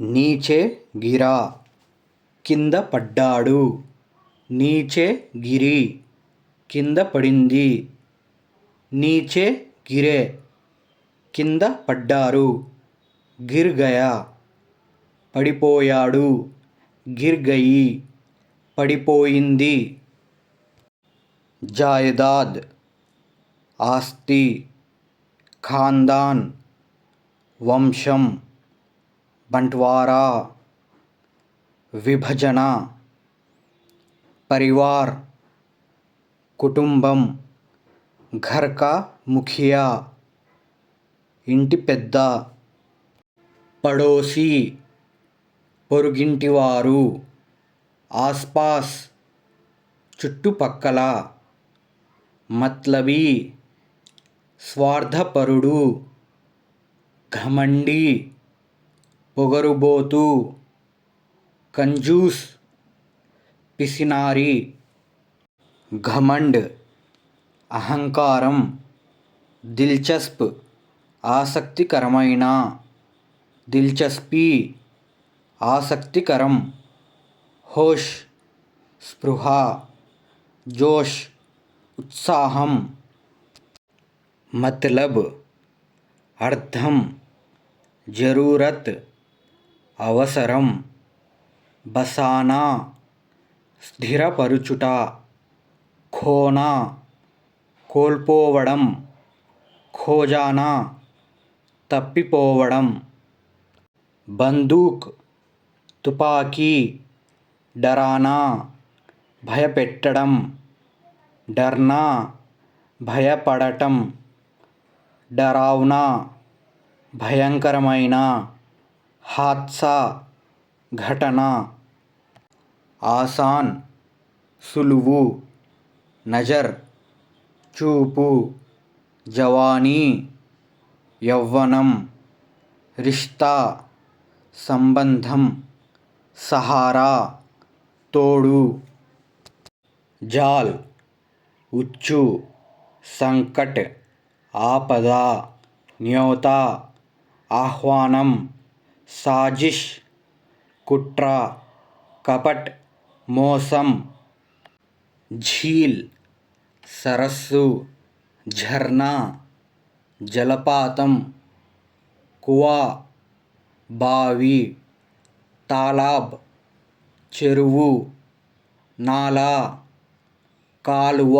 నీచే గిరా కింద పడ్డాడు. నీచే గిరి కింద పడింది. నీచే గిరే కింద పడ్డారు. గిర్ గయా పడిపోయాడు. గిర్ గయి పడిపోయింది. జాయదాద్ ఆస్తి ఖాందాన్ వంశం బంట్వారా విభజన పరివార్ కుటుంబం ఘర్ కా ముఖియా ఇంటి పెద్ద పడోసీ పొరుగింటివారు ఆస్పాస్ చుట్టుపక్కల మత్లబీ స్వార్థపరుడు ఘమండి పొగరుబోతు కంజూస్ పిసినారి. ఘమండ్ అహంకారం దిల్చస్ప్ ఆసక్తికరమైన. దిల్చస్పీ ఆసక్తికరం. హోష్ స్పృహ జోష్ ఉత్సాహం. మత్లబ్ అర్థం జరూరత్. అవసరం. బసానా స్థిరపరుచుట ఖోనా కోల్పోవడం ఖోజానా తప్పిపోవడం. బందూక్ తుపాకీ డరానా భయపెట్టడం. డర్నా భయపడటం. డరావ్నా భయంకరమైన హాద్సా ఘటన ఆసాన్ సులువు నజర్ చూపు జవానీ యవ్వనం రిష్తా సంబంధం సహారా తోడు జాల్ ఉచ్చు సంకట్ ఆపద న్యోత ఆహ్వానం సాజిష్ కుట్ర కపట్ మోసం ఝీల్ సరస్సు ఝర్నా జలపాతం కువా బావి తాలాబ్ చెరువు నాలా కాలువ.